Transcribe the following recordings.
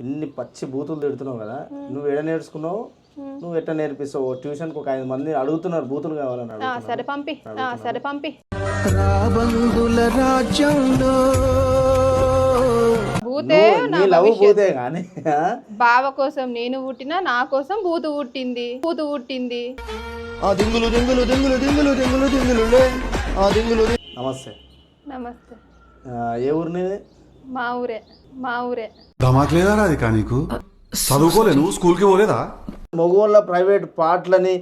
ఇన్ని పచ్చి బూతులు తిడుతున్నావు కదా నువ్వు ఎడ నేర్చుకున్నావు? నువ్వు ఎట్లా నేర్పిస్తావు? ట్యూషన్కి ఒక ఐదు మంది అడుగుతున్నారు బూతులు కావాలని సరే పంపి. ఆ, సరే పంపి. రాజ్యంలో లవ్. పోతే కానీ బావ కోసం నేను పుట్టినా నా కోసం బూతు పుట్టింది. బూతు పుట్టింది. ఆ దింగులు దింగులు దింగులు దింగులు దింగులు దింగులు ఆ దింగులు నమస్తే. నమస్తే. ఏ ఊరు నీది? మా ఊరే మా ఊరే. ధమాక్ లేదా రాధిక నీకు? చదువుకోలే నువ్వు స్కూల్కి పోలేదా? మగవాళ్ళ ప్రైవేట్ పాటలని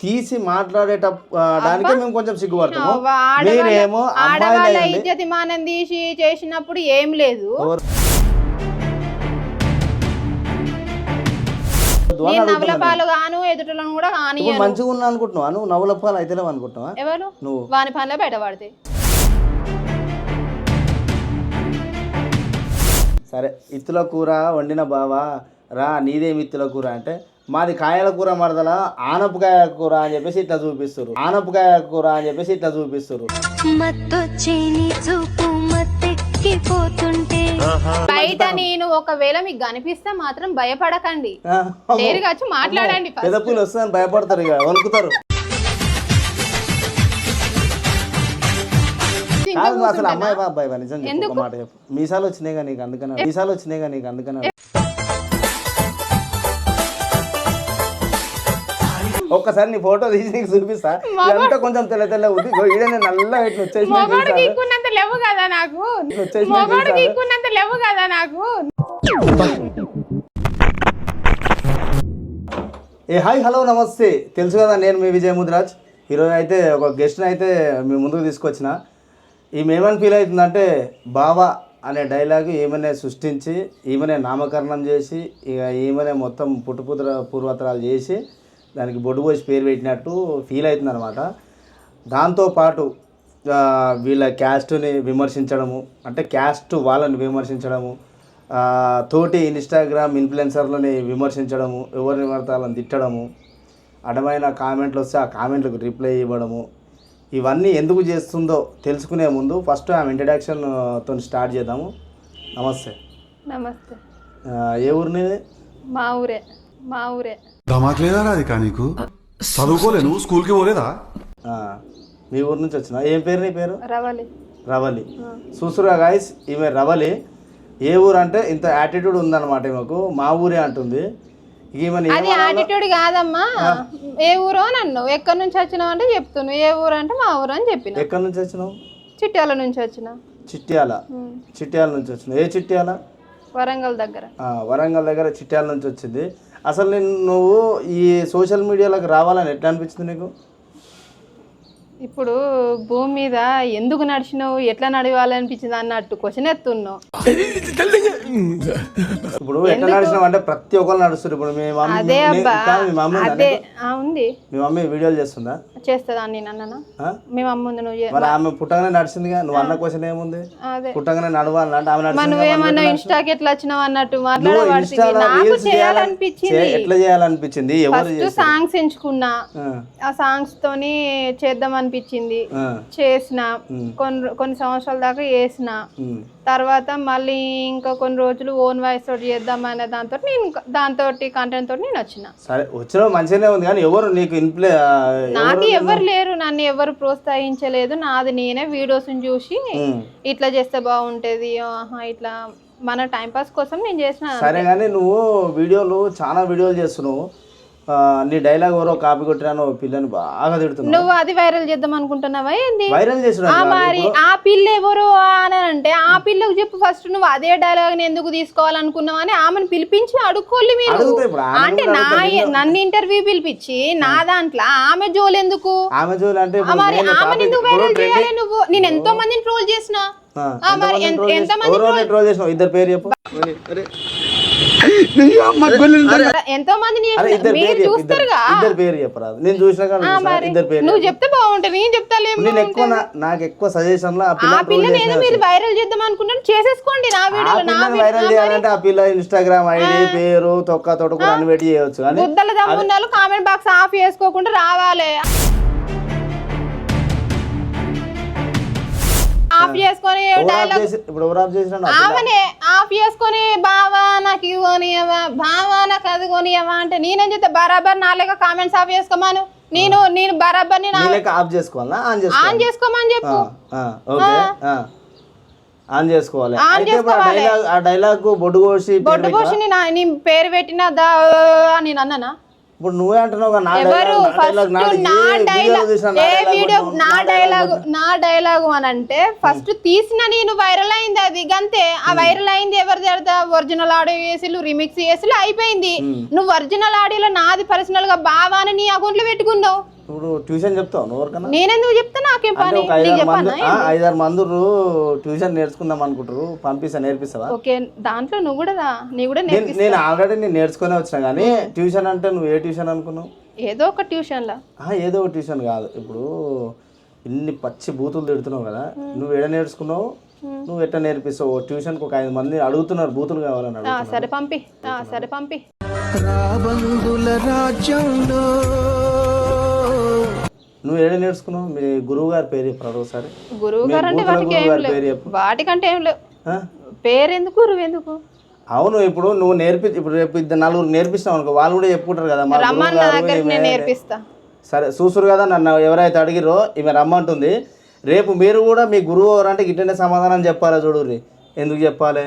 తీసి మాట్లాడేట ఆ, దానికే మేము కొంచెం సిగ్గుపడతాము మీరేమో ఆడవాళ్ళ ఇజ్జతి మానం తీసి చేసినప్పుడు ఏం లేదు. నేను నవల పాలు గాను ఎదుటలను కూడా కానియను మంచిగా ఉన్నా అనుకుంటున్నావా? నువ్వు నవ్వుల పాలు అయితేనే అనుకుంటున్నావా? ఎవరు? నువ్వు. వాని పనిలో బయటపడతాయి సరే ఇత్తుల కూర వండిన బావా రా నీదేం ఇత్తుల కూర అంటే మాది కాయల కూర మరదల ఆనపకాయ కూర అని చెప్పేసి ఇట్లా చూపిస్తారు ఆనపకాయ కూర అని చెప్పేసి ఇట్లా చూపిస్తారు బయట నేను ఒకవేళ మీకు కనిపిస్తే మాత్రం భయపడకండి. నేరుగా వచ్చి మాట్లాడండి first. పెద్ద పూలు వస్తుందని భయపడతారు ఇక వణుకుతారు. కాదు అసలు కూర్చుంటానా? అమ్మాయి అబ్బాయి నిజం చెప్పు ఒక ఎందుకు? మాట చెప్పు. మీసాలు వచ్చినాయిగా నీకు అందుకని మీసాలు వచ్చినాయిగా నీకు అందుకని ఒక్కసారి నీ ఫోటో తీసి నీకు చూపిస్తా. ఇదంతా కొంచెం తెల్ల తెల్ల ఉంది ఇగో ఈడ నేను నల్ల ఇట్లా వచ్చేసి మొగాడు గీక్కున్నంత లేవు కదా నాకు? గీక్కున్నంత లేవు కదా నాకు? ఏ హాయ్ హలో నమస్తే. తెలుసు కదా నేను మీ విజయ్ ముద్రాజ్ ఈరోజు అయితే ఒక గెస్ట్ని అయితే మీ ముందుకు తీసుకొచ్చిన. ఈమె ఏమని ఫీల్ అవుతుందంటే బావా అనే డైలాగ్ ఈమెనే సృష్టించి ఈమెనే నామకరణం చేసి ఇక ఈమెనే మొత్తం పుట్టుపుత్ర పూర్వతరాలు చేసి దానికి బొడ్డు పోసి పేరు పెట్టినట్టు ఫీల్ అవుతుంది అనమాట దాంతోపాటు వీళ్ళ క్యాస్ట్ని విమర్శించడము అంటే క్యాస్ట్ వాళ్ళని విమర్శించడము తోటి ఇన్స్టాగ్రామ్ ఇన్ఫ్లుయెన్సర్లని విమర్శించడము ఎవరిని పడితే తిట్టడము అడమైన కామెంట్లు వస్తే ఆ కామెంట్లకు రిప్లై ఇవ్వడము ఇవన్నీ ఎందుకు చేస్తుందో తెలుసుకునే ముందు ఫస్ట్ ఆమె ఇంట్రడక్షన్తో స్టార్ట్ చేద్దాము. నమస్తే. నమస్తే. ఏ ఊరిని మా ఊరే. మా ఊరే. ధమాక్ లేదా రాధిక నీకు? చదువుకోలే నువ్వు స్కూల్కి పోలేదా? ఆ, మీ ఊరు నుంచి వచ్చిన? ఏం పేరు నీ పేరు? రవలి. రవలి. చూసురా గాయస్ ఈమె రవలి. ఏ ఊరు అంటే ఇంత యాటిట్యూడ్ ఉందన్నమాట ఈమెకు. మా ఊరే అంటుంది. అది యాటిట్యూడ్ కాదమ్మా. ఏ ఊరో నన్ను ఎక్కడి నుంచి వచ్చినావు అంటే చెప్తున్నావు. ఏ ఊరు అంటే మా ఊరు అని చెప్పిన ఎక్కడి నుంచి వచ్చినావు? చిట్యాల నుంచి వచ్చిన. చిట్యాల. చిట్యాల నుంచి వచ్చినావు. ఏ చిట్యాల? వరంగల్ దగ్గర. వరంగల్ దగ్గర చిట్యాల నుంచి వచ్చింది. అసలు నేను నువ్వు ఈ సోషల్ మీడియాలోకి రావాలని ఎట్లా అనిపించింది నీకు? ఇప్పుడు భూమి మీద ఎందుకు నడిచినావు? ఎట్లా నడవాలనిపించింది అన్నట్టు క్వశ్చన్ ఎత్తున్నావు. ఇప్పుడు ఎట్లా నడిచినావు అంటే ప్రతి ఒక్కరు నడుస్తారు ఇప్పుడు మీ మమ్మీ అదే నీ- అబ్బా. కాదు, మీ మమ్మీ ఉందా అదే. నీకు? ఆ, ఉంది. మీ మమ్మీ వీడియోలు చేస్తుందా? చేస్తుందా నేను అన్ననా ఆ? మీ అమ్మ ముందు నువ్వు చే- మరి ఆమె పుట్టగానే నడిచిందిగా? నువ్వు అన్న క్వశ్చన్ ఏముంది? అదే. పుట్టగానే నడవాలి అంటే ఆమె మరి నడిచింది. నువ్వేమన్నా ఇన్స్టాకి ఎట్లా వచ్చినావు అన్నట్టు నువ్వు మాట్లాడబడుతుంది ఇన్స్టాలో నాకు చేయాలనిపించింది. చే- ఎట్లా చేయాలనిపించింది? ఎవరు ఫస్ట్? సాంగ్స్ ఎంచుకున్నా. ఆ, ఆ సాంగ్స్ తోని చేద్దాం అనిపించింది. చేసిన కొన్ని కొన్ని సంవత్సరాల దాకా చేసిన. ఉమ్. తర్వాత మళ్ళీ ఇంకా కొన్ని రోజులు ఓన్ వాయిస్ తోటి చేద్దాం అనే దాంతో నేను దాంతో కంటెంట్ తోటి నేను వచ్చిన. సరే వచ్చిన మంచిగానే ఉంది కానీ ఎవరు నీకు నాకు ఎవరు లేరు నన్ను ఎవరు ప్రోత్సహించలేదు నాది నేనే వీడియోస్ చూసి. ఇట్లా చేస్తే బాగుంటది ఆహా ఇట్లా మన టైం పాస్ కోసం నేను చేసిన సరే కానీ నువ్వు వీడియోలు చాలా వీడియోలు చేస్తున్నావు. నీ డైలాగ్ ఎవరో కాపీ కొట్టినాను పిల్లని బాగా తిడుతున్నావు. నువ్వు అది వైరల్ చేద్దాం అనుకుంటున్నావా ఏంది? వైరల్ ఆ చేసిన మరి ఆ పిల్ల ఎవరు అని అంటే ఆ పిల్లకు చెప్పు ఫస్ట్ నువ్వు అదే డైలాగ్ని ఎందుకు తీసుకోవాలనుకున్నావు అని ఆమెను పిలిపించి అడుక్కోవాలి మీరు. అంటే నా నిన్ను- ఇంటర్వ్యూ పిలిపించి నా దాంట్లో ఆమె జోలు ఎందుకు? ఆమె చూడాలి అంటే మరి ఆమెను ఎందుకు వైరల్ చేయాలి నువ్వు. నేను ఎంతో మందిని ట్రోల్ చేసిన. మరి ఎంత- ఎవరెవరిని ట్రోల్ చేసినావు? ఇద్దరు పేరు చెప్పు. ఎంతో మందిని ఇద్దరు మీరు పేరు చెప్పు ఇద్దరు చూస్తారుగా. ఇద్దరు పేరు చెప్పరాదు నేను చూసినా ఇద్దరు పేరు నువ్వు చెప్తే బాగుంటుంది నేను చెప్తాలేమో నేను ఎక్కువ నాకు ఎక్కువ సజెషన్లో ఆ పిల్లని ఏదో మీరు వైరల్ చేద్దాం అనుకుంటాను చేసేసుకోండి నా పిల్లని వైరల్ చేయాలంటే ఆ పిల్ల ఇన్స్టాగ్రామ్ ఐడి పేరు తొక్క తొడ కూడా అన్ని పెట్టి చేయవచ్చు కానీ బుద్ధల దమ్మున్నాలు కామెంట్ బాక్స్ ఆఫ్ చేసుకోకుండా రావాలి. ఆఫ్ చేసుకొని ఆఫ్ డైలాగ్ చేసి ఇప్పుడు ఎవరు ఆఫ్ చేసిన ఆమెనే ఆఫ్ చేసుకొని బావా నాకు కొనియవా బావా నాకు అది కొనియవా అంటే నేనేం చేస్తా బరాబర్ నా కామెంట్స్ ఆఫ్ చేసుకోమాను. నేను నేను బరాబర్ నేను ఆఫ్ చేసుకోవాలా? ఆన్ చేసుకోమని చెప్పు. ఆన్ చేసుకోవాలి. ఆ. డైలాగ్ ఆ డైలాగ్ బొడ్డు కోసి బొడ్డు? పోసి నేను పేరు పెట్టిన దా నేను అన్నానా ఇప్పుడు నువ్వే అంటున్నావు నా డైలాగ్ నా డైలాగ్ నా డైలాగ్ అని అంటే ఫస్ట్ తీసిన నేను వైరల్ అయింది అది గంతే. ఆ వైరల్ అయింది ఎవరు చేడతా ఒరిజినల్ ఆడియో చేసిలు రిమిక్స్ చేసిలు అయిపోయింది. నువ్వు ఒరిజినల్ ఆడియోలో నాది పర్సనల్గా బావా అని నీ అకౌంట్లో పెట్టుకున్నావు. ఇప్పుడు ట్యూషన్ చెప్తావు నువ్వు ఎవరికన్నా? నేనెందుకు చెప్తా? నాకేం పని? ఒక నీకు ఐదారు మంది చెప్పానా ఆ, ఐదారు మందురు ట్యూషన్ నేర్చుకుందాం అనుకుంటారు పంపిస్తా నేర్పిస్తావా? ఓకే దాంట్లో నువ్వు కూడా రా. నీ కూడా నేను నేర్పిస్తా. నేను ఆల్రెడీ నేను నేర్చుకునే వచ్చిన కానీ ట్యూషన్ అంటే నువ్వు ఏ ట్యూషన్ అనుకున్నావు? ఏదో ఒక ట్యూషన్ లా ఆ, ఏదో ఒక ట్యూషన్ కాదు. ఇప్పుడు ఇన్ని పచ్చి బూతులు తిడుతున్నావు కదా నువ్వు ఎడ నేర్చుకున్నావు? నువ్వు ఎట్లా నేర్పిస్తావు? ట్యూషన్కి ఒక ఐదు మంది అడుగుతున్నారు బూతులు కావాలని ఆ, సరే పంపి. ఆ, సరే పంపి. రాబందుల రాజ్యంలో నువ్వు ఏడ నేర్చుకున్నావు? మీ గురువు గారి పేరు చెప్పారు ఒకసారి గురువు గారు అంటే వాటికి ఏం పేరు లేవు వాటికంటే ఏం లేవు. ఆ? పేరెందుకు గురువు ఎందుకు అవును ఇప్పుడు నువ్వు నేర్పి ఇప్పుడు రేపు ఇద్దరు నలుగురు నేర్పిస్తావు అనుకో వాళ్ళు కూడా చెప్పుకుంటారు కదా మా నేర్పిస్తా. సరే చూసురు కదా నన్ను ఎవరైతే అడిగిరో ఈమె రమ్మంటుంది. రేపు మీరు కూడా మీ గురువు ఎవరంటే గిట్టనే సమాధానం చెప్పాలా చూడుర్రి? ఎందుకు చెప్పాలి?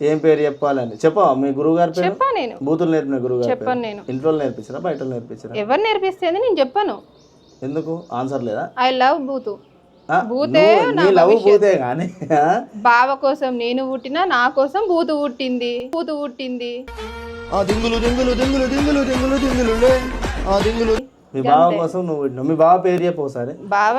ఏం పేరు చెప్పాలి అని. చెప్పా మీ గురువు గారి పేరు బూతులు నేర్పిన గురువు గారి పేరు. చెప్పాను నేను. ఇంట్లో నేర్పించరా? బయట నేర్పించరా? ఎవరు నేర్పిస్తేంది నేను చెప్పాను. ఎందుకు? ఆన్సర్ లేదా? ఐ లవ్ బూతు నువ్వు- నా లవ్. బూతే కానీ? బావ కోసం నేను పుట్టినా నా కోసం బూతు పుట్టింది. బూతు పుట్టింది. ఆ దింగులు దింగులు దింగులు దింగులు దింగులు దింగులులే. ఆ దింగులు. మీ బావ కోసం నువ్వు పుట్టినావు. మీ బావ పేరు చెప్పు ఒకసారి. బావ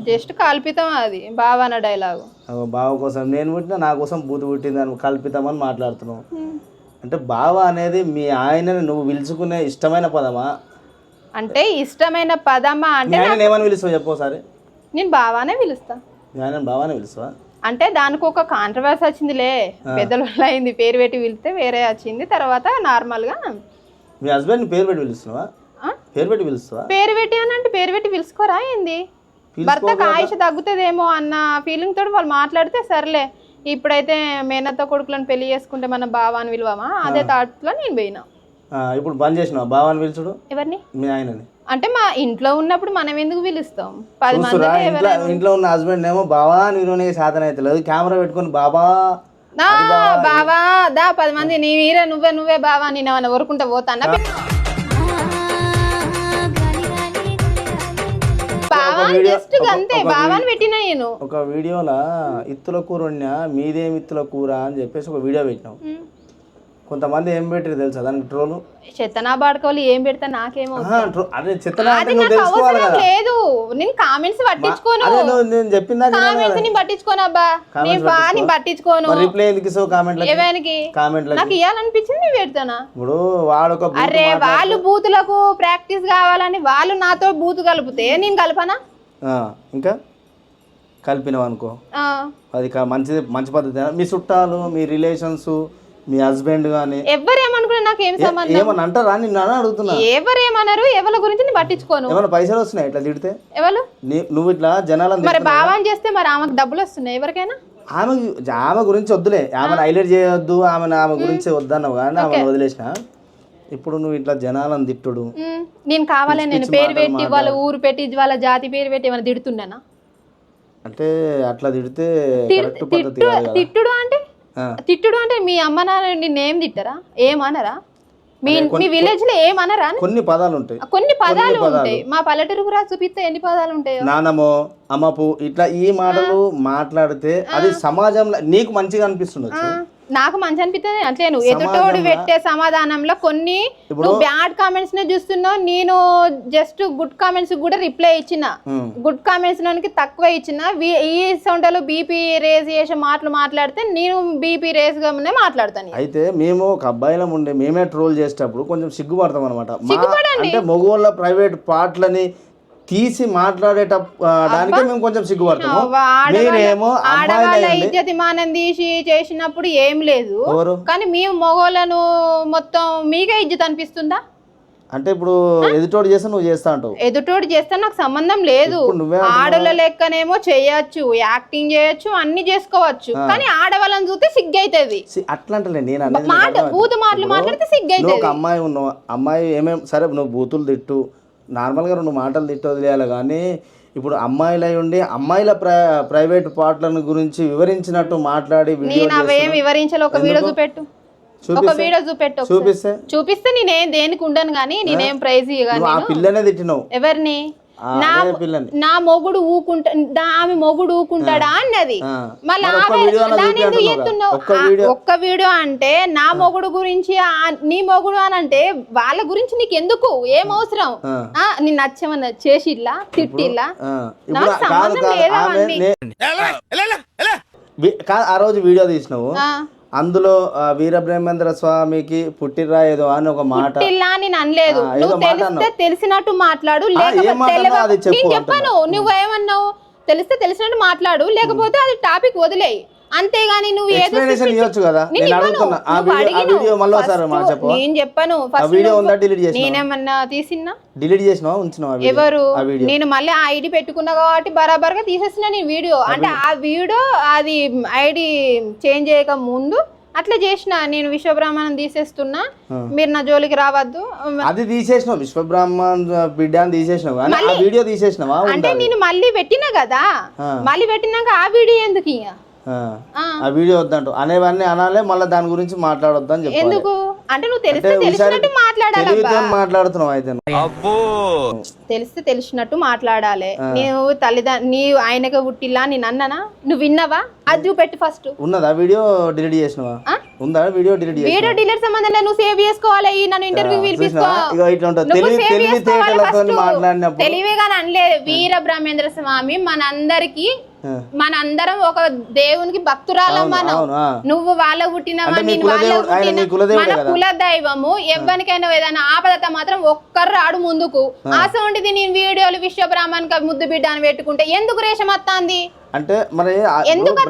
జస్ట్ కల్పితం అది. బావ అన్న డైలాగు బావ కోసం నేను పుట్టినా నా కోసం బూతు పుట్టింది అని కల్పితామని మాట్లాడుతున్నావు. అంటే బావ అనేది మీ ఆయనని నువ్వు పిలుచుకునే ఇష్టమైన పదమా? అంటే ఇష్టమైన పదమా అంటే ఆయన ఏమని పిలుస్తావు? చెప్పు ఒకసారి. నేను బావానే పిలుస్తా. బావానే పిలుస్తావా? అంటే దానికి ఒక కాంట్రవర్సీ వచ్చిందిలే. పెద్దల అయింది పేరు పెట్టి పిలిస్తే వేరే వచ్చింది తర్వాత నార్మల్గా మీ హస్బెండ్ పేరు పెట్టి పిలుస్తున్నావా? పేరు పెట్టి పిలుస్తావా? పేరు పెట్టి అని అంటే పేరు పెట్టి పిలుచుకోరా ఏంది? భర్తకు ఆయుష తగ్గుతుందేమో అన్న ఫీలింగ్ తోటి వాళ్ళు మాట్లాడితే సర్లే. ఇప్పుడైతే మేనత్త కొడుకులను పెళ్ళి చేసుకుంటే మన బావాని విలువమా అదే థాట్లో నేను పోయినా. ఇప్పుడు బంద్ చేసినావా? బావాని పిలుచుడు? ఎవరిని? మీ ఆయనని. అంటే మా ఇంట్లో ఉన్నప్పుడు మనం ఎందుకు పిలుస్తాం? పది చూస్తురా మంది ఇంట్లో ఇంట్లో ఉన్న హస్బెండ్ ఏమో బావా నేను సాధన అవుతలేదు. కెమెరా పెట్టుకొని బాబా నా బావా దా పది మంది నీ మీరే నువ్వే నువ్వే బావా నేను ఏమన్నా ఊరుకుంటా పోతానా? బావా వీడియో- జస్ట్ అంతే బావాని పెట్టినా నేను. ఒక వీడియోలో ఇత్తుల కూర వండినా మీదేం ఇత్తుల కూర అని చెప్పేసి ఒక వీడియో పెట్టినావు. కొంతమంది ఏం పెట్టారు తెలుసా? దానికి ట్రోలు? చెత్తనా బాడుకోవాలి ఏం పెడతా నాకేమో అదే చిత్తనా అది నాకు తెలుసుకోవాలి అవసరం కదా. లేదు. నేను కామెంట్స్ పట్టించుకోను. అదే నువ్వు నేను చెప్పిందా కామెంట్స్ని పట్టించుకోను అబ్బా. నీ బాని పట్టించుకోను. రిప్లై ఎందుకు ఇస్తావు కామెంట్లకి? ఎవరికి కామెంట్లకి. నాకు ఇవ్వాలనిపించింది నేను పెడతానా? ఇప్పుడు వాడొక బూతు అరే వాళ్ళు బూతులకు ప్రాక్టీస్ కావాలని వాళ్ళు నాతో బూతు కలిపితే నేను కలపనా? ఇంకా? కలిపినావు అనుకో ఆ, అది మంచిది మంచి పద్ధతి. మీ చుట్టాలు మీ రిలేషన్స్ మీ హస్బెండ్ కానీ ఎవరేమనుకున్నా నాకు ఏం సంబంధం? ఏమని అంటారా? నిన్ను అని అడుగుతున్నా. ఎవరేమన్నారు ఎవరి గురించి నేను పట్టించుకోను. ఏమైనా పైసలు వస్తున్నాయి ఇట్లా తిడితే? ఎవరు నువ్వు ఇట్లా జనాలను మరి. బావాని చేస్తే మరి ఆమెకు డబ్బులు వస్తున్నాయి ఎవరికైనా? ఆమె ఆమె గురించి వద్దులే. ఆమెను హైలైట్ చేయొద్దు ఆమె ఆమె గురించి వద్దన్నావు కానీ ఆమెను వదిలేసిన? ఇప్పుడు నువ్వు ఇట్లా జనాలను తిట్టుడు. నేను కావాలని నేను పేరు పెట్టి వాళ్ళ ఊరు పెట్టి వాళ్ళ జాతి పేరు పెట్టి ఏమైనా తిడుతున్నానా? అంటే అట్లా తిడితే తిట్టుడు అంటే. తిట్టుడు అంటే మీ అమ్మ నాన్న నిన్ను ఏం తిట్టరా? ఏమనరా? మీ మీ విలేజ్లో ఏమనరా? కొన్ని పదాలు ఉంటాయి కొన్ని పదాలు. ఉంటాయి. మా పల్లెటూరు కూడా చూపిస్తే ఎన్ని పదాలు ఉంటాయో? నానమో అమ్మపు ఇట్లా ఈ మాటలు మాట్లాడితే అది సమాజంలో నీకు మంచిగా అనిపిస్తుండొచ్చు. నాకు మంచి అనిపిస్తుంది అట్లే నువ్వు ఎదుటోడు పెట్టే సమాధానంలో కొన్ని నువ్వు బ్యాడ్ కామెంట్స్ నే చూస్తున్నావు. నేను జస్ట్ గుడ్ కామెంట్స్ కూడా రిప్లై ఇచ్చిన. గుడ్ కామెంట్స్ లోనికి తక్కువ ఇచ్చిన. ఈ సొంటలో బీపీ రేజ్ చేసే మాటలు మాట్లాడితే నేను బీపీ రేస్ గానే మాట్లాడతాను. అయితే మేము ఒక అబ్బాయిలం ఉండే మేమే ట్రోల్ చేసేటప్పుడు కొంచెం సిగ్గుపడతాం అనమాట. అంటే మగవాళ్ళ ప్రైవేట్ పార్ట్లని తీసి మాట్లాడేటడానికి మేము కొంచెం సిగ్గుపడతాము మీరేమో ఆడవాళ్ళ తీసి చేసినప్పుడు ఏం లేదు. కానీ మేము మగోళ్ళను మొత్తం మీకే ఇజ్జత్ అనిపిస్తుందా? అంటే ఇప్పుడు ఎదుటోడు చేస్తే నువ్వు చేస్తా అంటావు. ఎదుటోడు చేస్తే నాకు సంబంధం లేదు. ఆడల లెక్కనేమో చేయొచ్చు యాక్టింగ్ చేయొచ్చు అన్ని చేసుకోవచ్చు. కానీ ఆడవాళ్ళని చూస్తే సిగ్గైతుంది. సి- అట్లా అంటలే నేను మాట. బూతు మాటలు మాట్లాడితే సిగ్గైతుంది. ఒక అమ్మాయి ఉన్నావు. అమ్మాయి ఏమేం సరే నువ్వు బూతులు తిట్టు నార్మల్గా రెండు మాటలు తిట్టు వదిలేయాలి కానీ ఇప్పుడు అమ్మాయిలై ఉండి అమ్మాయిల ప్ర ప్రైవేట్ పాటలను గురించి వివరించినట్టు మాట్లాడి నేను అవేం. వివరించాలి ఒక వీడియో? చూపెట్టు ఒక చూపిస్తే? వీడియో చూపెట్టు ఒకసారి. చూపిస్తే చూపిస్తే నేనేం దేనికి ఉండను కానీ నేనేం ప్రైజ్ ఆ పిల్లనే తిట్టినావు ఎవరిని నా మొగుడు ఊకుంటా నా- ఆమె మొగుడు ఊకుంటాడా అన్నది. మళ్ళీ ఒక్క వీడియో అంటే నా మొగుడు గురించి నీ మొగుడు అని అంటే వాళ్ళ గురించి నీకు ఎందుకు ఏం అవసరం ఆ. ఆ, నీ నచ్చమన్న చేసిల్లా తిట్టిల్లా ఆ, నాకు సంబంధం లేదా ఆ రోజు వీడియో తీసినావు అందులో వీరబ్రహ్మేంద్ర స్వామికి పుట్టిరా ఏదో అని ఒక మాట. నేను అనలేదు. నువ్వు తెలిస్తే. తెలిసినట్టు మాట్లాడు లేకపోతే చెప్పాను నువ్వు ఏమన్నావు తెలిస్తే తెలిసినట్టు మాట్లాడు లేకపోతే అది టాపిక్ వదిలేయి. అంతేగాని నువ్వు ఎక్స్ప్లెనేషన్ ఇవ్వచ్చు కదా. నేను. అడుగుతున్నా. ఆ వీడియో ఆ. వీడియో మళ్ళీ ఒకసారి మాట చెప్పు నేను చెప్పాను. ఆ ఫస్ట్ వీడియో ఉందా? డిలీట్ చేసినావా? నేనేమన్నా తీసిన్నా? డిలీట్ ఆ వీడియో? ఎవరు? నేను మళ్ళీ ఆ ఐడి పెట్టుకున్నా కాబట్టి బరాబర్గా తీసేసిన నేను వీడియో. అంటే ఆ వీడియో అది ఐడి చేంజ్ చేయక ముందు అట్లా చేసిన. నేను విశ్వబ్రహ్మణం తీసేస్తున్నా. మీరు నా జోలికి రావద్దు. అది తీసేసినావు. విశ్వబ్రహ్మణ్ బిడ్డ అని తీసేసినావు కానీ ఆ వీడియో తీసేసినావా? అంటే? నేను మళ్ళీ పెట్టినా కదా. మళ్ళీ పెట్టినాక ఆ వీడియో ఎందుకు ఇక. ఆ. వీడియో వద్దంటు. అనేవన్నీ అనాలే మళ్ళీ దాని గురించి మాట్లాడొద్దని చెప్పాలి ఎందుకు? అంటే నువ్వు తెలిస్తే తెలిసినట్టు మాట్లాడాలబ్బా. తెలివితో మాట్లాడుతున్నావు అయితే. తెలిస్తే తెలిసినట్టు మాట్లాడాలి. నీవు తల్లిదండ్రులు నీ ఆయనకు పుట్టిల్లా నేను అన్ననా నువ్వు విన్నావా? అది చూపెట్టు ఫస్ట్ ఉన్నదా? వీడియో డిలీట్ చేసినావా? ఆ? ఉందా? వీడియో డిలీట్ వీడియో డిలీట్ సంబంధం లేదు నువ్వు సేవ్ చేసుకోవాలి నన్ను ఇంటర్వ్యూ పిలిపిసుకో. చూసినావా? ఇగో ఇట్లా ఉంటుంది. నువ్వు తెలివి- తెలివి. మాట్లాడినప్పుడు. తెలివిగా అనలేదు వీర బ్రహ్మేంద్ర స్వామి మనందరికి. మనందరం ఒక దేవునికి భక్తురాలం మనం. నువ్వు. వాళ్ళ పుట్టినవా నేను వాళ్ళ పుట్టిన మన? కుల దైవము ఎవరికైనా ఏదైనా ఆపదత మాత్రం ఒక్కరు రాడు ముందుకు. ఆసంటిది నేను వీడియోలు విశ్వబ్రాహ్మణ్ ముద్దు బిడ్డ అని పెట్టుకుంటే ఎందుకు రేషం వస్తాంది అంటే మరి ఎందుకు?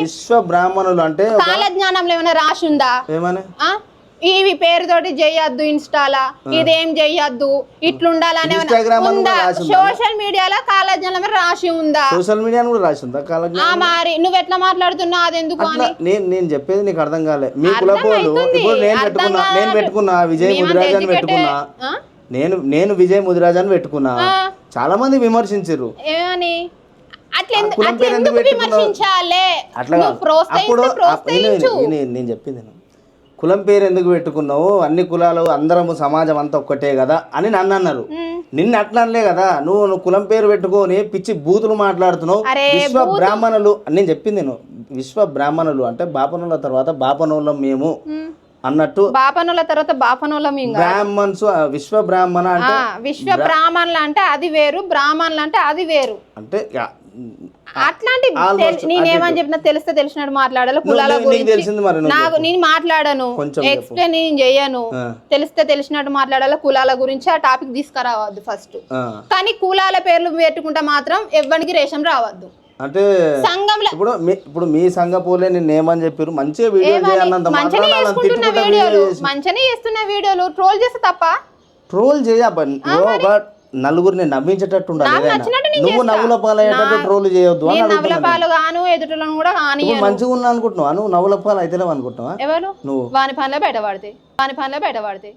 విశ్వ బ్రాహ్మణులు అంటే కాల జ్ఞానంలో ఏమైనా రాసి ఉందా? ఏమని? ఇవి పేరుతోటి చెయ్యొద్దు ఇన్స్టాలా? ఇదేం చెయ్యొద్దు ఇట్లుండాలని ఉందా? రాసి ఉందా? సోషల్ మీడియాలో కాలజ్ఞానం రాసి ఉందా? సోషల్ మీడియా కూడా రాసిందా కాలజ్ఞానం ఆ మరి నువ్వు ఎట్లా మాట్లాడుతున్నావు అది ఎందుకు అని? నేను నేను చెప్పేది నీకు అర్థం కాలే. మీ కులపోలు. ఇప్పుడు నేను పెట్టుకున్నా. నేను పెట్టుకున్నా విజయ్ ముదిరాజ్ అని. పెట్టుకున్నా? నేను నేను విజయ్ ముదిరాజ్ అని పెట్టుకున్నా. చాలా మంది విమర్శించారు ఏమని? అట్లా అట్లా? విమర్శించాలే నేను- చెప్పింది. కులం పేరు ఎందుకు పెట్టుకున్నావు? అన్ని కులాలు అందరము సమాజం అంతా ఒక్కటే కదా అని నన్ను అన్నారు. నిన్ను అట్లా అనలే కదా. నువ్వు నువ్వు కులం పేరు పెట్టుకొని పిచ్చి బూతులు మాట్లాడుతున్నావు. విశ్వ బ్రాహ్మణులు నేను చెప్పింది నేను. విశ్వ బ్రాహ్మణులు అంటే బాపనుల తర్వాత బాపనులం మేము అన్నట్టు బాపనుల తర్వాత బాపనులం బ్రాహ్మణ్స్ విశ్వ బ్రాహ్మణ అంటే విశ్వ బ్రాహ్మణులు అంటే అది వేరు బ్రాహ్మణులు అంటే అది వేరు. అంటే అట్లాంటి నేనేమని చెప్పినా తెలిస్తే తెలిసినట్టు మాట్లాడాలి. కులాల గురించి నాకు నేను మాట్లాడను. ఎక్స్ప్లెయిన్ నేను చేయను. తెలిస్తే తెలిసినట్టు మాట్లాడాలి. కులాల గురించి ఆ టాపిక్ తీసుకురావద్దు ఫస్ట్. కానీ కులాల పేర్లు పెట్టుకుంటే మాత్రం ఎవ్వనికి రేషం రావద్దు. అంటే ఇప్పుడు మీ ఇప్పుడు మీ సంఘ పోలే నేను ఏమని చెప్పారు మంచిగా వీడియో మంచిగా చేస్తున్న వీడియోలు. ట్రోల్ చేస్తే తప్ప? ట్రోల్ ఒక నలుగురిని నవ్వించేటట్టు ఉండాలి నువ్వు. నవ్వుల పాలయ్యేటట్టు ట్రోల్ చేయొద్దు పాలు గాను ఎదుటలను కూడా మంచిగా ఉన్నా అనుకుంటున్నావా? నువ్వు నవ్వుల పాలు అనుకుంటున్నావా? ఎవరు? నువ్వు. వాని పనిలో బయటపడితే వాని పనిలో బయటపడితే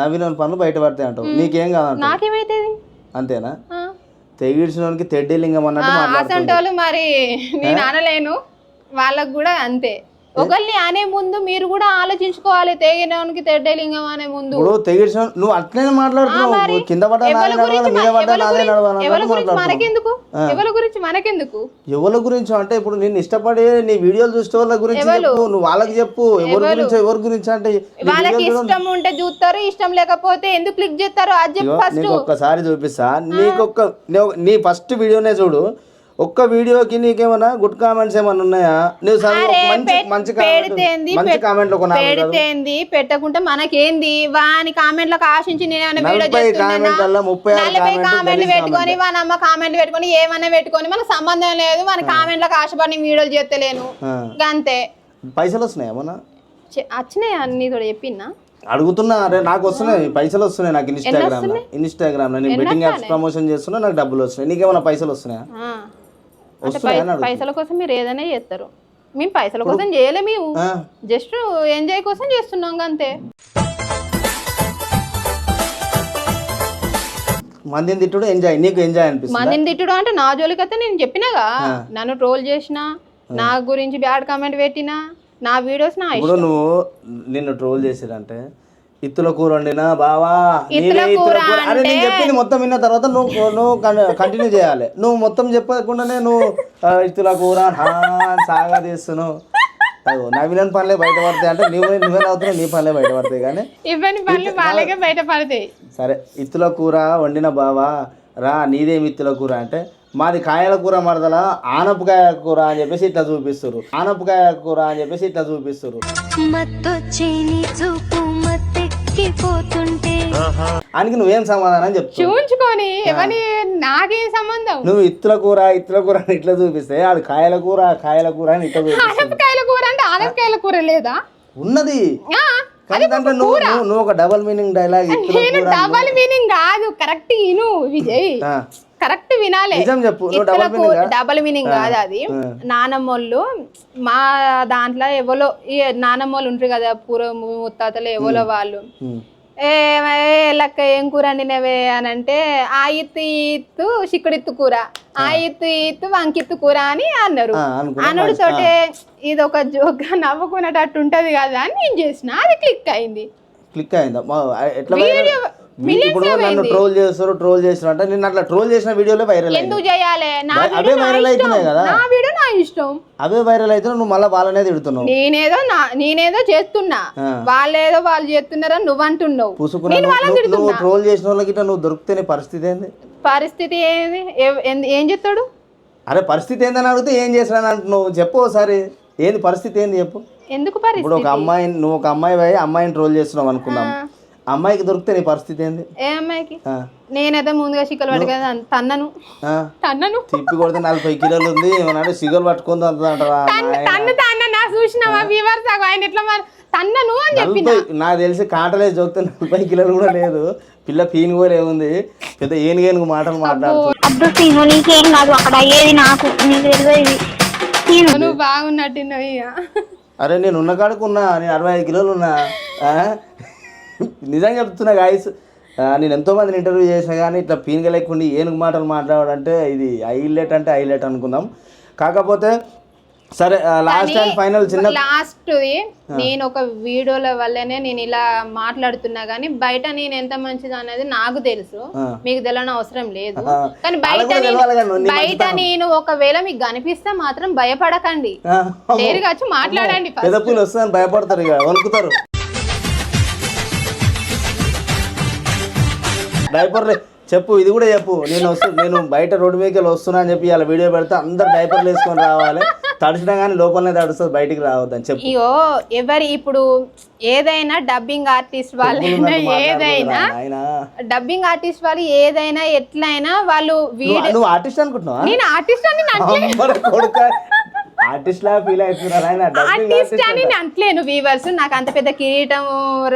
నవ్విన పనులు బయట పడతాయి అంటావు నీకేం కాదంటావు? నాకేమైతుంది? అంతేనా. తెగిడిచినోనికి తెడ్డిలింగం అన్నట్టు మాట్లాడుతుంది అసంటోళ్ళు మరి. నేను అనలేను వాళ్ళకు కూడా అంతే. ఒకరిని అనే ముందు మీరు కూడా ఆలోచించుకోవాలి తెగినోనికి తెడ్డలింగం అనే ముందు. ఇప్పుడు నువ్వు అట్లనే మాట్లాడుతున్నావు. కింద మనకెందుకు? ఎవరి గురించి మనకెందుకు? ఎవరి గురించి అంటే ఇప్పుడు నేను ఇష్టపడే నీ వీడియోలు చూసే వాళ్ళ గురించి నువ్వు వాళ్ళకి చెప్పు. ఎవరి గురించి ఎవరి గురించి అంటే వాళ్ళకి ఇష్టం ఉంటే చూస్తారు ఇష్టం లేకపోతే ఎందుకు క్లిక్ చేస్తారు? అది చెప్పు ఫస్ట్ ఒక్కసారి చూపిస్తా. నీకొక్క నీ ఫస్ట్ వీడియోనే చూడు. ఒక్క వీడియోకి నీకేమన్నా గుడ్ కామెంట్స్ ఏమన్నా ఉన్నాయా? నువ్వు మంచి మంచి కామెంట్ ఒక. పెడితేంది పెట్టకుంటే మనకేంది? వాని కామెంట్లకు ఆశించి నేను నలభై కామెంట్లు పెట్టుకొని వాని అమ్మ కామెంట్లు పెట్టుకొని ఏమన్నా పెట్టుకొని మనకు సంబంధం లేదు. మన కామెంట్లకు ఆశపడి వీడియోలు చేస్తలేను. అంతే పైసలు వస్తున్నాయి వచ్చినాయా? నీతో చెప్పినా అడుగుతున్నా అరే నాకు వస్తున్నాయి. పైసలు వస్తున్నాయి నాకు ఇన్స్టాగ్రామ్? ఇన్స్టాగ్రామ్లో. నేను బెట్టింగ్ యాప్స్? ప్రమోషన్ చేస్తున్నా నాకు డబ్బులు వస్తున్నాయి. నీకేమైనా పైసలు వస్తున్నాయా? పైసల కోసం మీరు ఏదైనా చేస్తారు. మేము పైసల కోసం చేయలే మేము. జస్ట్ ఎంజాయ్ కోసం చేస్తున్నాం అంతే. మందిని తిట్టుడు ఎంజాయ్ నీకు ఎంజాయ్ అనిపిస్తుంది? మందిని తిట్టుడు అంటే నా జోలికైతే నేను చెప్పినాగా. నన్ను ట్రోల్ చేసిన నా గురించి బ్యాడ్ కామెంట్ పెట్టినా నా వీడియోస్ నా ఇప్పుడు నువ్వు నిన్ను ట్రోల్ చేసేదంటే ఇత్తుల కూర వండినా బావా? ఇత్తుల కూర అరే నేను చెప్పింది మొత్తం విన్న తర్వాత నువ్వు నువ్వు కంటిన్యూ చేయాలి. నువ్వు మొత్తం చెప్పకుండానే నువ్వు ఇత్తుల కూర హా సాగా తీస్తున్నావు అదో నవీనని పనులే బయటపడతాయి అంటే నువ్వే నువ్వే నవ్వుతున్నావు నీ పనులే బయటపడతాయి కానీ ఇవన్నీ పనులు వాళ్ళకే బయటపడతాయి సరే ఇత్తుల కూర వండిన బావా రా నీదేమి ఇత్తుల కూర అంటే మాది కాయల కూర మరదల ఆనపకాయ కూర అని చెప్పేసి ఇట్లా చూపిస్తారు ఆనపకాయ కూర అని చెప్పేసి ఇట్లా చూపిస్తారు చూపు ఆయనకి నువ్వేం సమాధానం చెప్తావు? చూంచుకొని ఎవరి నాకేం సంబంధం? నువ్వు ఇత్తుల కూర ఇత్తుల కూర అని ఇట్లా చూపిస్తే అది కాయల కూర కాయల కూర అని ఇట్లా చూపిస్తుంది. ఆనపకాయల కూర అంటే ఆనపకాయల కూర లేదా? ఉన్నది. ఆ, కానీ దాంట్లో నువ్వు నువ్వు- నువ్వు ఒక డబల్ మీనింగ్ డైలాగ్ ఇత్తుల నేను కూర డబల్ మీనింగ్ కాదు. కరెక్ట్ ఇను విజయ్. ఆ, కరెక్ట్ వినాలే. చెప్పు డబల్ మీనింగ్ కాదు అది. నానమ్మోళ్ళు మా దాంట్లో ఎవరో ఈ నానమ్మోళ్ళు ఉంటారు కదా పూర్వ ముత్తాతలు ఎవరో వాళ్ళు. ఏ ఏ లక్క ఏం కూర వండినవే అని అంటే ఆ ఇత్తు ఈ ఇత్తు చిక్కుడిత్తు కూర. ఆ. ఇత్తు ఈ ఇత్తు వంకిత్తు కూర అని అన్నారు. ఆ, అనుకున్నా. అనుడు తోటే ఇది ఒక జోక్ నవ్వుకునేటట్టు ఉంటది కదా అని నేను చేసిన. అది క్లిక్ అయింది. క్లిక్ అయిందా? ఇప్పుడు నన్ను. ట్రోల్ చేస్తారు ట్రోల్ చేస్తారు అంటే నేను అట్లా ట్రోల్ చేసిన వీడియోలే వైరల్ ఎందుకు చేయాలి? అవే ఇష్టం. అవుతున్నాయి కదా. నా వీడియో నా ఇష్టం. అవే వైరల్ అయితే నువ్వు మళ్ళీ వాళ్ళనే తిడుతున్నావు. నేనేదో నా నేనేదో చేస్తున్నా. వాళ్ళేదో వాళ్ళు చేస్తున్నారని నువ్వు అంటున్నావు. నువ్వు- నువ్వు ట్రోల్ చేసిన వాళ్ళకి నువ్వు దొరికితే పరిస్థితి ఏంది? పరిస్థితి ఏది? ఏ- చెప్తాడు అరే పరిస్థితి ఏందని అడిగితే ఏం చేసినాను అంటున్నావు? చెప్పు ఒకసారి. ఏంది పరిస్థితి ఏంది చెప్పు? ఎందుకు ఇప్పుడు ఒక అమ్మాయిని నువ్వు ఒక అమ్మాయి అమ్మాయిని ట్రోల్ చేస్తున్నావు అనుకుందాం. అమ్మాయికి దొరికితే నీ పరిస్థితి ఏంది? ఏ అమ్మాయికి? నేనైతే ముందుగా చిక్కలు పట్టుకదా తన్నను. ఆ, తన్నను? తిప్పి కొడితే నలభై కిలోలు ఉంది ఏమన్నా సిగలు పట్టుకుంది అంటారా తన్ను తన్న నా చూసినావా? వ్యూవర్స్ ఆయన ఎట్లా మరి తన్నను అని చెప్పిన. నలభై నాకు తెలిసి కాటలే జోక్తే నలభై కిలోలు కూడా లేదు. పిల్ల పీని కూడా ఏముంది పెద్ద ఏనుగేనుగు మాటలు మాట్లాడుతుంది అప్పుడు సీను నీకేం కాదు. అక్కడ అయ్యేది నాకు. నీకు తెలియదు సీను. నువ్వు బాగున్నట్టున్నావు అరే నేను ఉన్న కాడకు ఉన్నా. నేను అరవై ఐదు కిలోలు ఉన్నా. ఆ? నిజంగా చెప్తున్నా గాయస్ నేను ఎంతో మందిని ఇంటర్వ్యూ చేసినా కానీ ఇట్లా పీనుగ లేకుండా ఏనుగు మాటలు మాట్లాడాలంటే ఇది హైలైట్ అంటే హైలైట్ అనుకుందాం కాకపోతే సరే లాస్ట్ అండ్ ఫైనల్ చిన్న లాస్ట్ నేను ఒక వీడియోల వల్లనే నేను ఇలా మాట్లాడుతున్నా గానీ బయట నేను ఎంత మంచిది అనేది నాకు తెలుసు. మీకు తెలియని అవసరం లేదు. కానీ బయట బయట. నేను ఒకవేళ మీకు కనిపిస్తే మాత్రం భయపడకండి నేరుగా వచ్చి మాట్లాడండి first. పెద్ద పూలు వస్తుందని భయపడతారు ఇక వణుకుతారు డైపర్లే. చెప్పు ఇది కూడా చెప్పు. నేను వస్తు నేను బయట రోడ్డు మీదకి వెళ్ళి వస్తున్నా అని చెప్పి ఇలా వీడియో పెడితే అందరు డైపర్లు వేసుకొని రావాలి. తడిచినా కానీ లోపలనే తడుస్తుంది బయటికి రావద్దని చెప్పు. ఇగో ఎవరి ఇప్పుడు ఏదైనా డబ్బింగ్ ఆర్టిస్ట్ వాళ్ళైనా ఏదైనా డబ్బింగ్ ఆర్టిస్ట్ వాళ్ళు ఏదైనా ఎట్లయినా వాళ్ళు వీడియో నువ్వు ఆర్టిస్ట్ అనుకుంటున్నావా? నేను ఆర్టిస్ట్ అని ఆర్టిస్ట్ లా ఫీల్ అవుతున్నారు ఆర్టిస్ట్ అని నేను అంటలేను వీవర్స్ నాకు అంత పెద్ద కిరీటం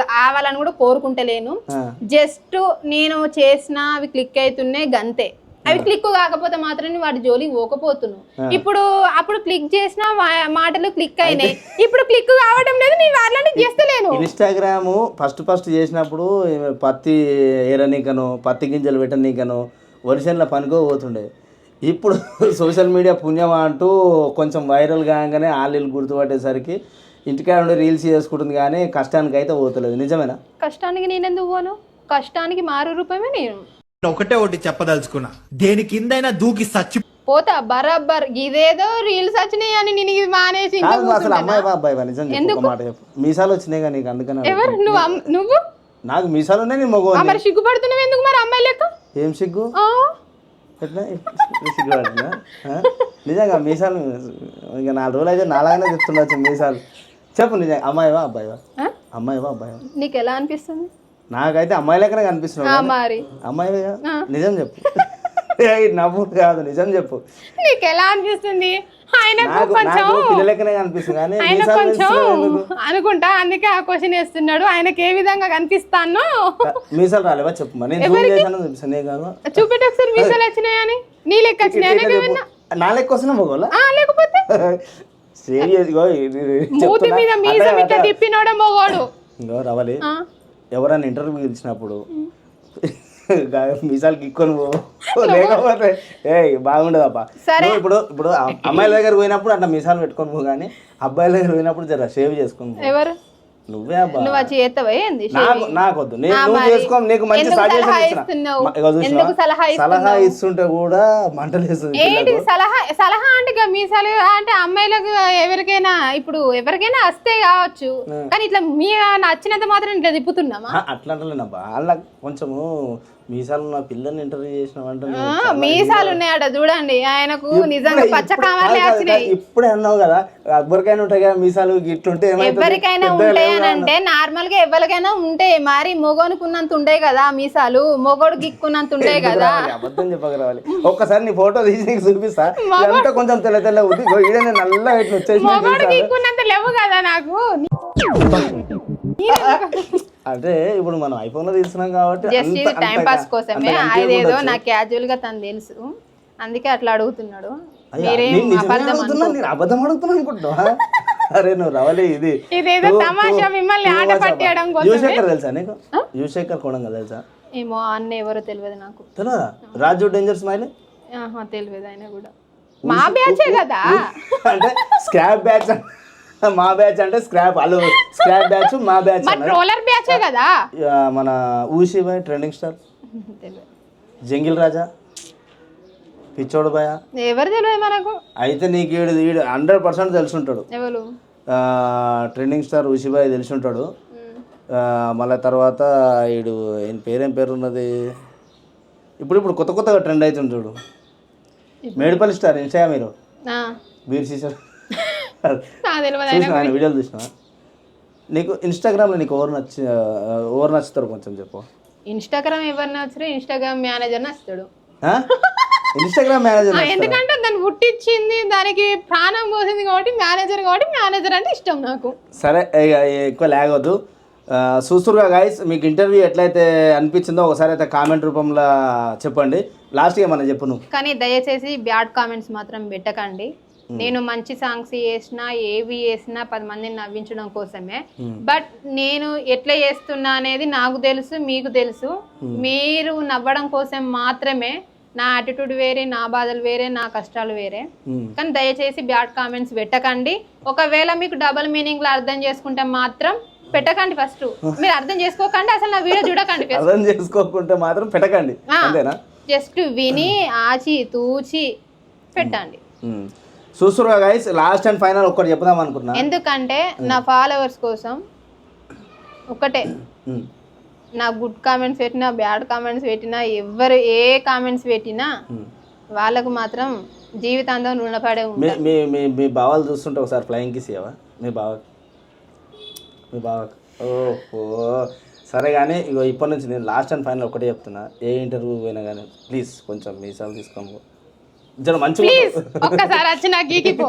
రావాలని కూడా కోరుకుంటలేను. జస్ట్ నేను చేసిన అవి క్లిక్ అవుతున్నాయి గంతే. అవి క్లిక్ కాకపోతే మాత్రం వాటి జోలికి పోకపోతున్నాను ఇప్పుడు అప్పుడు క్లిక్ చేసిన మాటలు క్లిక్ అయినాయి. ఇప్పుడు క్లిక్ కావడం లేదు నేను వాళ్ళని చేస్తలేను. ఇన్స్టాగ్రామ్ ఫస్ట్ ఫస్ట్ చేసినప్పుడు పత్తి ఏరనీకను పత్తి గింజలు పెట్టనీకను వరిసెన్ల పనికో పోతుండే. ఇప్పుడు సోషల్ మీడియా పుణ్యం అంటూ కొంచెం వైరల్ కాగానే ఆళ్ళు గుర్తుపట్టేసరికి ఇంటికాడ ఉండి రీల్స్ చేసుకుంటుంది కానీ కష్టానికి అయితే పోతలేదు. నిజమేనా? కష్టానికి నేను ఎందుకు పోను? కష్టానికి మారు రూపమే నేను. ఒకటే ఒకటి చెప్పదలుచుకున్నా. దేని కిందైనా దూకి సచ్చి పోతా బరాబర్. ఇదేదో రీల్స్ వచ్చినాయి అని నేను ఇది మానేసి ఇంకా కాదు నువ్వు అసలు కూర్చుంటానా? అమ్మాయి బాబాయ్ నిజం చెప్పు ఒక మాట చెప్పు. మీసాలు వచ్చినాయి కానీ నీకు అందుకని ఎవరు. నువ్వు అమ్- నువ్వు? నాకు మీసాలు ఉన్నాయి నేను ఆ, మగవాడిని మరి సిగ్గుపడుతున్నావు ఎందుకు మరి అమ్మాయి లెక్క? ఏం సిగ్గు? ఆ, ఎట్లా సిగ్గుపడుతుందా? ఆ? నిజంగా మీసాలు ఇంకా నాలుగు రోజులు అయితే నాలాగానే చెప్తుండొచ్చు మీసాలు చెప్పు నిజంగా అమ్మాయివా అబ్బాయివా? అమ్మాయివా అబ్బాయివా నీకు ఎలా అనిపిస్తుంది నాకైతే అమ్మాయి లెక్కనే కనిపిస్తున్నావు ఆ. నిజం చెప్పు నవ్వు కాదు నిజం చెప్పు నీకు ఎలా అనిపిస్తుంది ఆయనకు కొంచెం ఆయన కొంచెం? అనుకుంటా అందుకే ఆ క్వశ్చన్ వేస్తున్నాడు. ఆయనకి ఏ విధంగా కనిపిస్తాను. మీసాలు రాలేవా? చెప్పు చూపెట్టి ఒకసారి మీసాలు వచ్చినాయని నీ లెక్క వచ్చినాయా? నీకు ఏమన్నా? నా లెక్క వస్తున్నా మగోళ్ళ ఆ, లేకపోతే? మూతి. మీద మీసం ఇట్లా తిప్పినోడే మొగోడు. ఇగో రవలి. ఆ. ఎవరైనా ఇంటర్వ్యూ పిలిచినప్పుడు మీసాలు గిక్కొని పో. లేకపోతే ఏ బాగుండదు అబ్బా సరే. ఇప్పుడు ఇప్పుడు అమ్మాయిల దగ్గర పోయినప్పుడు అట్లా మీసాలు పెట్టుకొని పో కానీ అబ్బాయిల దగ్గర పోయినప్పుడు జర షేవ్ చేసుకొని ఎవరు? నువ్వే అబ్బా. నువ్వు వచ్చి చేస్తావా ఏంది నాకు నాకొద్దు. నేను నువ్వు చేసుకో నీకు మంచి సజెషన్ సలహా ఇస్తున్నా? మ-? ఎందుకు సలహా సలహా? ఇస్తుంటే కూడా మంటలు వేస్తుంది ఏంటి. సలహా? సలహా అంటే ఇక మీసాలు అంటే అమ్మాయిలకు ఎవరికైనా ఇప్పుడు ఎవరికైనా వస్తే కావచ్చు. కానీ ఇట్లా మీ నచ్చినంత మాత్రం ఇట్లా తిప్పుతున్నామా? అట్లా అంటలేనబ్బా. వాళ్ళ కొంచెము మీసాలు నా పిల్లల్ని ఇంటర్వ్యూ చాలా మీసాలు ఉన్నాయట చూడండి. ఆయనకు నిజంగా పచ్చ కావాలే వచ్చినాయి. ఇప్పుడే అన్నావు కదా అక్బర్కైనా ఉంటాయి కదా మీసాలు ఇట్లుంటే? ఎవరికైనా ఉంటాయి అని అంటే నార్మల్గా ఎవరికైనా ఉంటాయి మరి మొగోనికి ఉన్నంత ఉంటాయి కదా మీసాలు మొగోడు గిక్కున్నంత ఉంటాయి ఎందుకు కదా? అబద్ధం చెప్పక రావాలి ఒక్కసారి నీ ఫోటో తీసి నీకు చూపిస్తా. ఇదంతా కొంచెం తెల్ల తెల్ల ఉంది. ఇగో ఈడ నేను నల్లగా ఇట్లా వచ్చేసి మొగోడు గిక్కున్నంత లేవు కదా నాకు. అంటే ఇప్పుడు మనం ఐఫోన్లో తీస్తున్నాం కాబట్టి జస్ట్ ఇది టైం పాస్ కోసమే. అదేదో. నాకు క్యాజువల్గా తను తెలుసు. అందుకే అట్లా అడుగుతున్నాడు. అబద్ధం అడుగుతున్నా, అనుకుంటున్నా అరే నువ్వు రవలి ఇది ఇదేదో తమాషా మిమ్మల్ని ఆట పట్టేయడం ఆ? కోసమే. యువశేఖర్ తెలుసా నీకు? యువశేఖర్ కొడంగల్ తెలుసా? ఏమో అన్న ఎవరో తెలియదు నాకు. తెలియదా రాజు డేంజర్ స్మైల్ తెలియదు ఆయన కూడా. మా బ్యాచే కదా? అంటే స్క్రాప్ బ్యాచ్ మా బ్యాచ్ అంటే స్క్రాప్ వాళ్ళు స్క్రాప్ బ్యాచ్ మా బ్యాచ్ మా ట్రోలర్ బ్యాచే కదా? మన ఊషి boy trending star. Jungle Raja పిచ్చోడు బాయ్ ఎవరు తెలియదు మనకు? అయితే నీకు ఈడు ఈడు హండ్రెడ్ పర్సెంట్ తెలిసి ఉంటాడు ట్రెండింగ్ స్టార్ ఉషిబాయ్ తెలిసి ఉంటాడు మళ్ళీ తర్వాత ఈడు ఈయన పేరేం పేరు ఉన్నది ఇప్పుడు ఇప్పుడు కొత్త కొత్తగా ట్రెండ్ అవుతుంది చూడు. మేడిపల్లి స్టార్ ఇన్స్టా మీరు ఆ, బీర్ సీసర్ నాకు తెలియదు ఆయన చూసిన వీడియోలు చూసిన? నీకు ఇన్స్టాగ్రామ్లో నీకు ఎవరు నచ్చి ఎవరు నచ్చుతారు కొంచెం చెప్పు. ఇన్స్టాగ్రామ్ ఎవరిని వచ్చారో ఇన్స్టాగ్రామ్ మేనేజర్ నచ్చుతాడు? ఇన్స్టాగ్రామ్ మేనేజర్ ఎందుకంటే దాన్ని పుట్టించింది దానికి ప్రాణం పోసింది కాబట్టి మేనేజర్ కాబట్టి మేనేజర్ అంటే ఇష్టం నాకు. సరే ఎక్కువ లాగవద్దు చూస్తురుగా గాయస్ మీకు ఇంటర్వ్యూ ఎట్లయితే అనిపించిందో ఒకసారి అయితే కామెంట్ రూపంలో చెప్పండి. లాస్ట్గా ఏమన్నా చెప్పు నువ్వు. కానీ దయచేసి బ్యాడ్ కామెంట్స్ మాత్రం పెట్టకండి. నేను మంచి సాంగ్స్ చేసినా ఏవి చేసినా పది మందిని నవ్వించడం కోసమే. బట్ నేను ఎట్లా చేస్తున్నా అనేది నాకు తెలుసు మీకు తెలుసు. మీరు నవ్వడం కోసం మాత్రమే నా యాటిట్యూడ్ వేరే నా బాధలు వేరే నా కష్టాలు వేరే. Hmm. కానీ దయచేసి బ్యాడ్ కామెంట్స్ పెట్టకండి. ఒకవేళ మీకు డబుల్ మీనింగ్లో అర్థం చేసుకుంటే మాత్రం పెట్టకండి ఫస్ట్ మీరు అర్థం చేసుకోకండి అసలు నా వీడియో చూడకండి అర్థం చేసుకోకుంటే మాత్రం పెట్టకండి. జస్ట్ విని ఆచి తూచి పెట్టండి. చూస్తురుగా గాయస్ లాస్ట్ అండ్ ఫైనల్ ఒక్కటి చెప్దాం అనుకున్నా ఎందుకంటే నా ఫాలోవర్స్ కోసం ఒకటే. నా గుడ్ కామెంట్స్ పెట్టినా బ్యాడ్ కామెంట్స్ పెట్టినా ఎవరు ఏ కామెంట్స్ పెట్టినా వాళ్ళకు మాత్రం జీవితాంతం రుణపడే మీ మీ మీ మీ బావాలు చూస్తుంటే ఒకసారి ఫ్లయింగ్ కిస్ ఇవ్వవా మీ బావ మీ బావ ఓహో. సరే కానీ ఇగో ఇప్పటి నుంచి నేను లాస్ట్ అండ్ ఫైనల్ ఒకటే చెప్తున్నా. ఏ ఇంటర్వ్యూ పోయినా కానీ ప్లీజ్ కొంచెం మీ సార్ తీసుకోము జర మంచి ఒక్కసారి వచ్చి నాకు గీకిపో